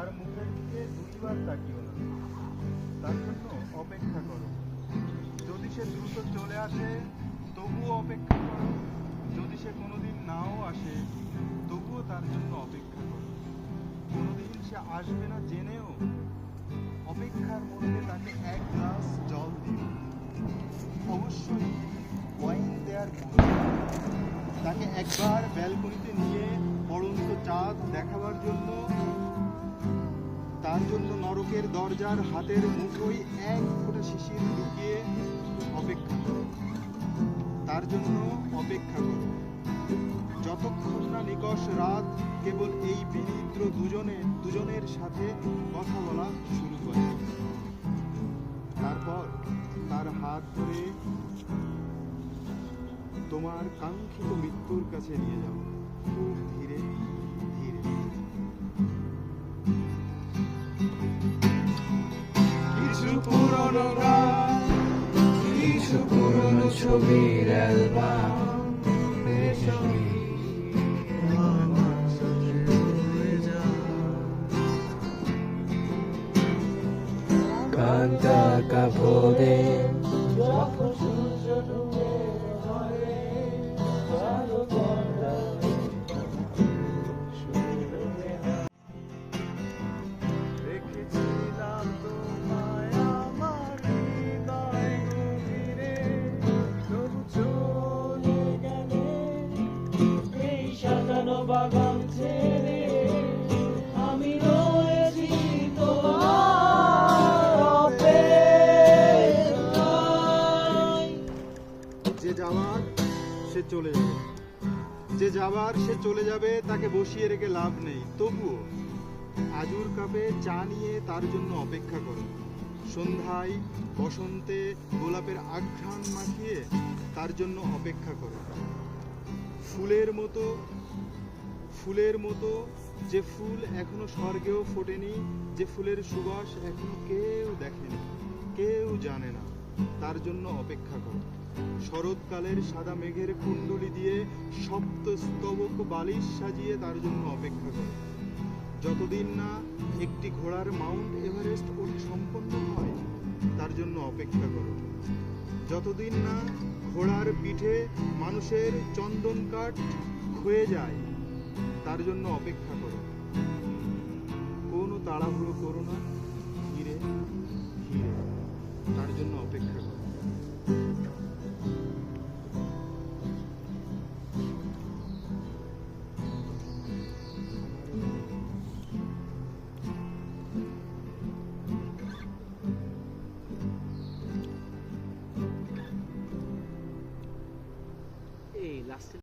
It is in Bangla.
তার মুখের দিকে দুইবার তাকিও না। তার জন্য অপেক্ষা করো। যদি সে দ্রুত চলে আসে, তবুও অপেক্ষা করো। যদি সে কোনোদিন নাও আসে, তবুও তার জন্য অপেক্ষা করো। কোনোদিন সে আসবে না জেনেও অপেক্ষার মধ্যে তাকে এক গ্লাস জল দিও। অবশ্যই ওয়াইন দেওয়ার তাকে একবার ব্যালকনিতে নিয়ে পড়ন্ত চাঁদ দেখাবার জন্য তার জন্য নরকের দরজার হাতের মুঠোয় এক ফোঁটা শিশির লুকিয়ে অপেক্ষা করো। তার জন্য অপেক্ষা করো। যতক্ষণ না নিকষ রাত কেবল এই বিনিদ্র দুজনে, দুজনের সাথে কথা বলা শুরু করে। তারপর তার হাত ধরে তোমার কাঙ্ক্ষিত মৃত্যুর কাছে নিয়ে যাও। খুব ধীরে পুরনো গান কিছু পুরনো ছবির অ্যালবাম কান্তা কাপড়ে রেখেছিলাম যে যাওয়ার সে চলে যাবে। যে যাবার, সে চলে যাবে, তাকে বসিয়ে রেখে লাভ নেই। তবুও আজুর কাপে চা নিয়ে তার জন্য অপেক্ষা করো। সন্ধ্যায় বসন্তে গোলাপের আঘ্রাণ মাখিয়ে তার জন্য অপেক্ষা করো। ফুলের মতো ফুলের মতো, যে ফুল এখনও স্বর্গেও ফোটেনি, যে ফুলের সুবাস এখনও কেউ দেখেনি, কেউ জানে না। তার জন্য অপেক্ষা করো। শরৎকালের সাদা মেঘের কুণ্ডলি দিয়ে সপ্ত স্তবক বালিশ সাজিয়ে তার জন্য অপেক্ষা করো। যতদিন না একটি ঘোড়ার মাউন্ট এভারেস্ট ওঠা সম্পন্ন হয়, তার জন্য অপেক্ষা করো। যতদিন না ঘোড়ার পিঠে মানুষের চন্দন কাঠ ক্ষয়ে যায় তার জন্য অপেক্ষা করো। কোনো তাড়াহুড়ো করো না, ধীরে ধীরে তার জন্য অপেক্ষা করো। এই লাস্টে